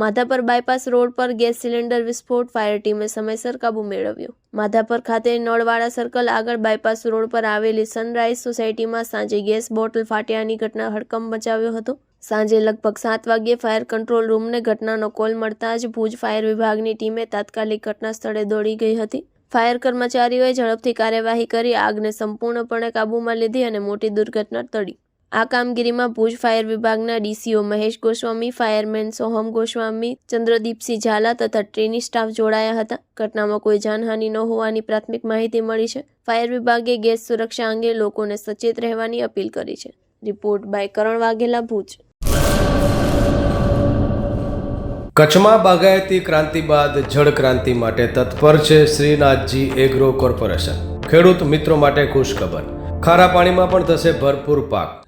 Madhapar bypass road પર gas cylinder વિસ્ફોટ, fire ટીમે સમયસર કાબુ મેળવ્યો. માધાપર ખાતે નળવાડા સર્કલ આગળ બાયપાસ રોડ પર આવેલી સનરાઈઝ સોસાયટીમાં સાંજે ગેસ બોટલ ફાટ્યાની ઘટના હડકંપ મચાવ્યો હતો. સાંજે લગભગ સાત વાગ્યે ફાયર કંટ્રોલ રૂમને ઘટનાનો કોલ મળતા જ ભુજ ફાયર વિભાગની ટીમે તાત્કાલિક ઘટના સ્થળે દોડી ગઈ હતી. ફાયર કર્મચારીઓએ ઝડપથી કાર્યવાહી કરી આગને સંપૂર્ણપણે કાબૂમાં લીધી અને મોટી દુર્ઘટના ટળી. આ કામગીરીમાં ભુજ ફાયર વિભાગના ડીસીઓ મહેશ ગોસ્વામી, ફાયરમેન સોહમ ગોસ્વામી, ચંદ્રદીપસિંહ ઝાલા તથા ટ્રેની સ્ટાફ જોડાયા હતા. ઘટનામાં કોઈ જાનહાનિ ન હોવાની પ્રાથમિક માહિતી મળી છે. ફાયર વિભાગે ગેસ સુરક્ષા અંગે લોકોને સચેત રહેવાની અપીલ કરી છે. Report by Karan Vaghela, Bhuj. કચ્છમાં બાગાયતી ક્રાંતિ બાદ જળ ક્રાંતિ માટે તત્પર છે શ્રીનાથજી એગ્રો કોર્પોરેશન. ખેડૂત મિત્રો માટે ખુશખબર. ખારા પાણીમાં પણ થશે ભરપૂર પાક.